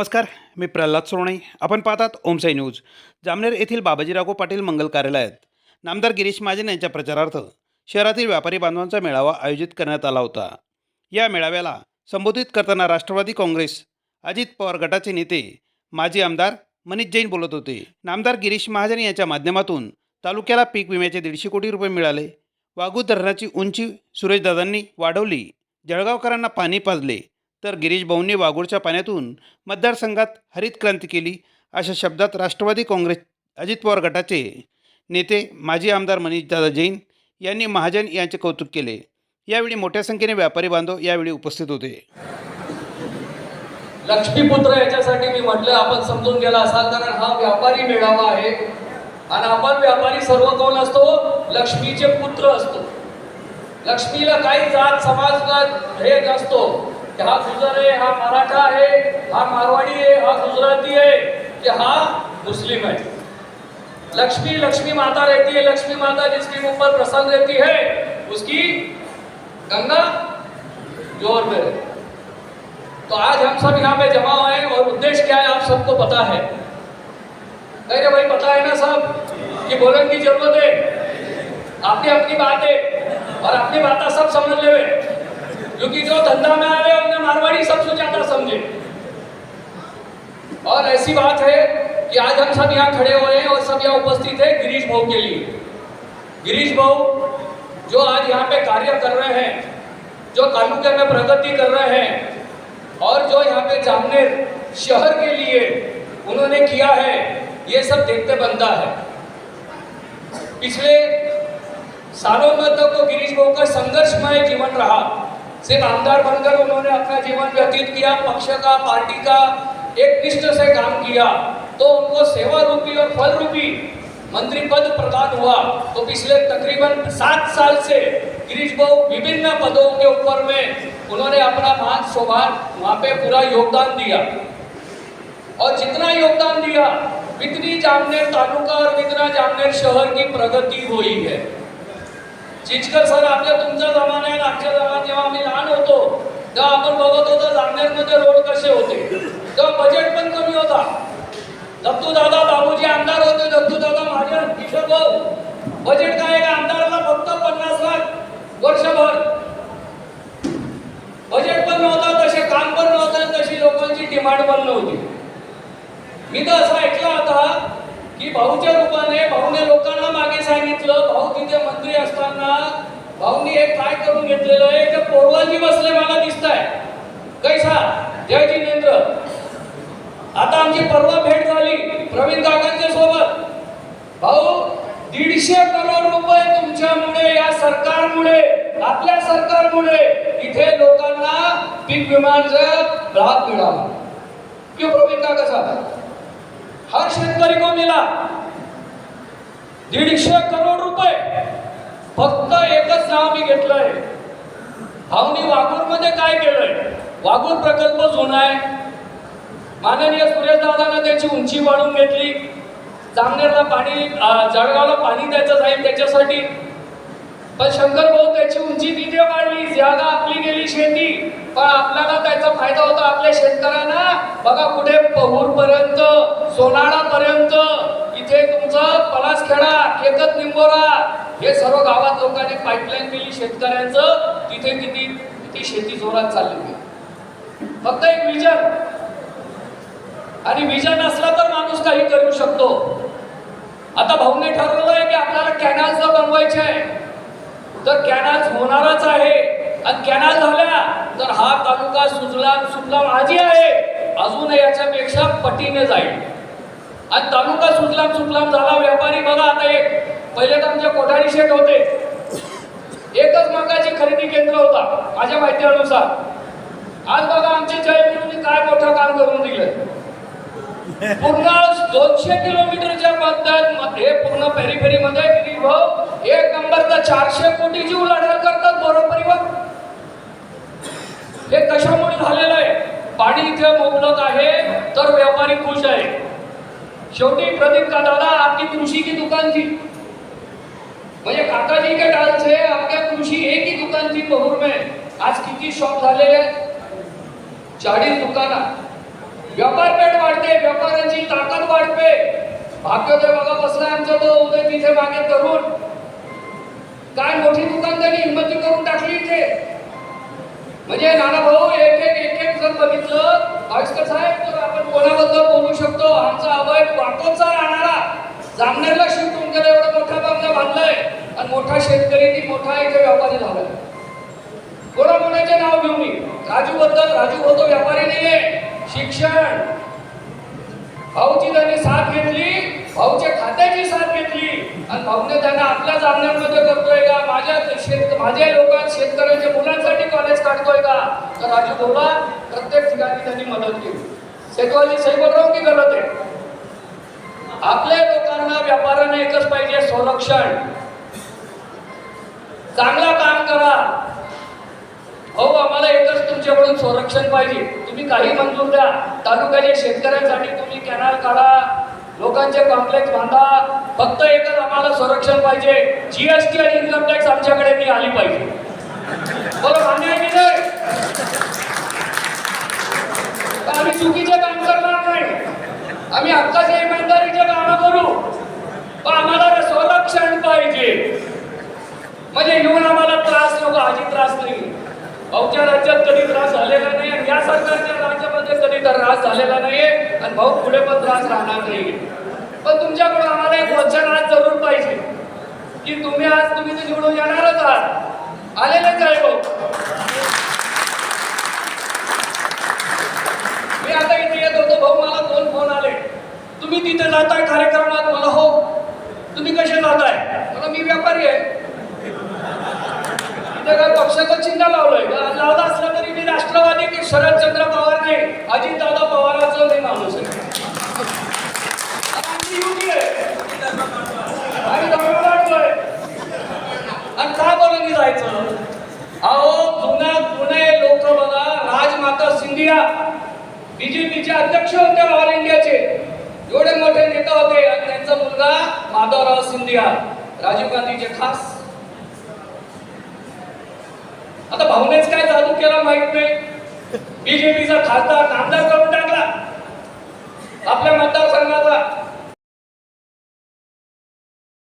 नमस्कार मी प्रल्हाद सोरणे आपण पाहतात ओमसाई न्यूज. जामनेर येथील बाबाजीराव पाटील मंगल कार्यालयात. नामदार गिरीश महाजन यांच्या प्रचारार्थ शहरातील व्यापारी बांधवांचा मेळावा आयोजित करण्यात आला होता. या मेळाव्याला संबोधित करताना राष्ट्रवादी काँग्रेस अजित पवार गटाचे नेते माजी आमदार मनीष जैन बोलत होते. नामदार गिरीश महाजन यांच्या माध्यमातून तालुक्याला पीक विम्याचे दीडशे कोटी रुपये मिळाले. वाघू धरणाची उंची सुरेशदादांनी वाढवली. जळगावकरांना पाणी पाजले. तर गिरीश भाऊंनी वाघूरच्या पाण्यातून मतदारसंघात हरित क्रांती केली अशा शब्दात राष्ट्रवादी काँग्रेस अजित पवार गटाचे नेते माजी आमदार मनीषदादा जैन यांनी महाजन यांचे कौतुक केले. यावेळी मोठ्या संख्येने व्यापारी बांधव यावेळी उपस्थित होते. लक्ष्मीपुत्र याच्यासाठी मी म्हटलं आपण समजून गेला असाल कारण हा व्यापारी मेळावा आहे. आणि आपण व्यापारी सर्व कोण असतो? लक्ष्मीचे पुत्र असतो. लक्ष्मीला काही जात समाज हे नसतो हा गुजर आहे हा मराठा आहे हा मारवाडी आहे हा गुजराती आहे की हा मुस्लिम है। लक्ष्मी लक्ष्मी माता रहती है, लक्ष्मी माता जिसके ऊपर प्रसन्न रहती है, उसकी गंगा ज़ोर में रहती तो आज हम सब यहाँ पे जमा हुए हैं और उद्देश्य क्या है आप सबको पता है? रहे, भाई, पता है ना सब कि बोलने की ज़रूरत है? अपनी अपनी बात है और अपनी बात सब समझ ले क्योंकि जो धंधा में आए उन्हें मारवाड़ी सबसे ज़्यादा समझे। और ऐसी बात है कि आज हम सब यहाँ खड़े हुए हैं और सब यहाँ उपस्थित है गिरीश भाऊ के लिए। गिरीश भाऊ जो आज यहाँ पे कार्य कर रहे हैं, जो तालुके में प्रगति कर रहे हैं, और जो यहाँ पे जामनेर शहर के लिए उन्होंने किया है, ये सब देखते बनता है। पिछले सालों में तो को गिरीश भाऊ का संघर्षमय जीवन रहा। सिर्फ़ आमदार बनकर उन्होंने अपना जीवन व्यतीत किया, पक्ष का, पार्टी का, एक निष्ठ से काम किया तो उनको सेवा रूपी और फल रूपी मंत्री पद प्रदान हुआ। तो पिछले तकरीबन सात साल से गिरीश भाऊ विभिन्न पदों के ऊपर में उन्होंने अपना मान सौभान वहाँ पे पूरा योगदान दिया। और जितना योगदान दिया इतनी जामनेर तालुका और इतना जामनेर शहर की प्रगति हुई है। चिचकर सर आपल्या तुमच्या जमान्यात आमच्या जमान्यात जेव्हा आम्ही लहान होतो तेव्हा आपण बघत होतो जामनेरमध्ये रोड कसे होते. तेव्हा बजेट पण कमी होता. दत्तू दादा बाबूजी आमदार होते दत्तू दादा माझे किशोर भाऊ. बजेट काय का आमदाराला फक्त पन्नास लाख वर्षभर. बजेट पण नव्हतं तसे काम पण नव्हतं तशी लोकांची डिमांड पण नव्हती. मी तर असं ऐकलं होता की भाऊच्या रूपाने भाऊने लोकांना मागे सांगितलं भाऊ तिथे मंत्री असताना भाऊनी एक काय करून घेतलेलं आहे? ते पोरवाजी बसले मला दिसत आहे कैसा जय जिनेंद्र आता आमची परवा भेट झाली प्रवीण काकांच्या सोबत. भाऊ दीडशे करोड रुपये तुमच्यामुळे या सरकारमुळे आपल्या सरकारमुळे इथे लोकांना पीक विमानचा लाभ मिळाला. क्यों प्रवीण काका साहेब. हर शेतकरी को मिला दीडशे करोड रुपये फक्त एकच नाव मी घेतलंय. भाऊनी वाघूरमध्ये काय केलंय? वाघूर प्रकल्प झोन आहे. माननीय सुरेश त्याची उंची वाढून घेतली. जामनेरला पाणी जळगावला पाणी द्यायचं जाईल त्याच्यासाठी. पण शंकर भाऊ त्याची उंची तिथे वाढली जागा आपली गेली शेती. पण आपल्याला त्याचा फायदा होता आपल्या शेतकऱ्यांना. बघा कुठे पहूर पर्यंत सोनाळा तुमचं पलासखेडा केकत निंबोरा हे सर्व गावात लोकांनी पाईपलाईन केली शेतकऱ्यांचं. तिथे किती किती शेती जोरात चालली. होती फक्त एक विजन आणि विजन असला तर माणूस काही करू शकतो. आता भाऊने ठरवलं आहे की आपल्याला कॅनल जर बनवायचे आहे तर कॅनल होणारच आहे. आणि कॅनल झाल्या तर हा तालुका सुजलाम सुजलाम आजी आहे. अजून याच्यापेक्षा पटीने जाईल. आणि तालुका सुजलाम सुफलाम झाला व्यापारी. बघा आता एक. पहिले तर आमचे कोठारी शेठ होते. एकच मागाची खरेदी केंद्र होता माझ्या माहितीनुसार. आज बघा आमचे जयपूरने काय मोठं काम करून दिलं पूर्ण दोनशे किलोमीटरच्या मध्यात हे पूर्ण पेरीफेरी मध्ये भाऊ? एक नंबरचा चारशे कोटीची उलाढाल करतात बरोबर हे कशामुळे झालेलं आहे? पाणी इथे मोबलक आहे तर व्यापारी खुश आहे. शेवटी प्रदीप का दादा आपकी कृषी की दुकान थी। म्हणजे काकाजी के डाल से आपल्या कृषी एक ही दुकान थी बहुर में। आज किती शॉप झालेले आहेत चाळीस दुकाना। व्यापारपेठ वाढते व्यापाऱ्यांची ताकद वाढते। भाग्योदय बघा बसलाय आमचा तो उदय तिथे मागे तरुण काय मोठी दुकान त्यांनी हिंमती करून टाकली इथे? म्हणजे नाना भाऊ एक एक एक एक जर बघितलं भास्कर साहेब कोणाबद्दल बोलू शकतो? आमचा अभय वाकोचा राहणारा जामनेरला शिफ्ट होऊन गेला एवढा मोठा बंगला बांधलाय आणि मोठा शेतकरी ती मोठा इथे व्यापारी झालाय. कोणा कोणाचे नाव घेऊ मी राजू बद्दल राजू होतो व्यापारी नाहीये. शिक्षण. भाऊची त्यांनी साथ घेतली भाऊच्या खात्याची साथ घेतली. आणि भाऊने त्यांना आपल्या जामण्यामध्ये करतोय का? माझ्या शेत माझ्या लोकांत शेतकऱ्यांच्या मुलांसाठी कॉलेज काढतोय का? तर राजू बोला प्रत्येक ठिकाणी त्यांनी मदत केली. शेतवाली सही बरोबर की गलत आहे. आपल्या लोकांना व्यापाराने एकच पाहिजे संरक्षण. चांगला काम करा. हो आम्हाला एकच तुमच्याकडून संरक्षण पाहिजे. तुम्ही काही मंजूर द्या. तालुक्याच्या शेतकऱ्यांसाठी तुम्ही कॅनल काढा. लोकांचे कॉम्प्लेक्स बांधा. फक्त एकच आम्हाला संरक्षण पाहिजे. जीएसटी आणि इन्कम टॅक्स आमच्याकडे ती आली पाहिजे बरं मान्य आहे की नाही तर आम्ही चुकीचे काम करणार नाही आम्ही हक्काचे इमानदारीचे काम करू पण आम्हाला संरक्षण पाहिजे म्हणजे येऊन आम्हाला त्रास नको हाजी त्रास नाही भाऊच्या राज्यात कधी त्रास झालेला नाही आणि या सरकारच्या राज्यामध्ये कधी तर त्रास झालेला नाही आणि भाऊ पुढे पण त्रास राहणार नाही पण तुमच्याकडून आम्हाला एक वचन आज जरूर पाहिजे की तुम्ही आज तुम्ही ते निवडून येणारच आहात. आलेलेच आहे भाऊ. मी आता इथे येत होतो भाऊ मला दोन फोन आले. तुम्ही तिथे जाताय कार्यक्रमात? मला हो. तुम्ही कसे जाताय? मला मी व्यापारी आहे. इथे काय पक्षाचं चिन्ह लावलंय. का लावलं असलं तरी मी राष्ट्रवादी की शरदचंद्र पवार नाही अजितदादा पवाराचं नाही माणूस आहे. आहे. आणि का बरं जायचं? अहो जुन्या पुणे लोक बघा राजमाता सिंधिया बीजेपीचे अध्यक्ष होते ऑल इंडियाचे एवढे मोठे नेता होते. आणि त्यांचा मुलगा माधवराव सिंधिया राजीव गांधीचे खास. आता भावनेच काय जादू केला माहीत नाही? बीजेपीचा खासदार नामदार करून टाकला. आपल्या मतदार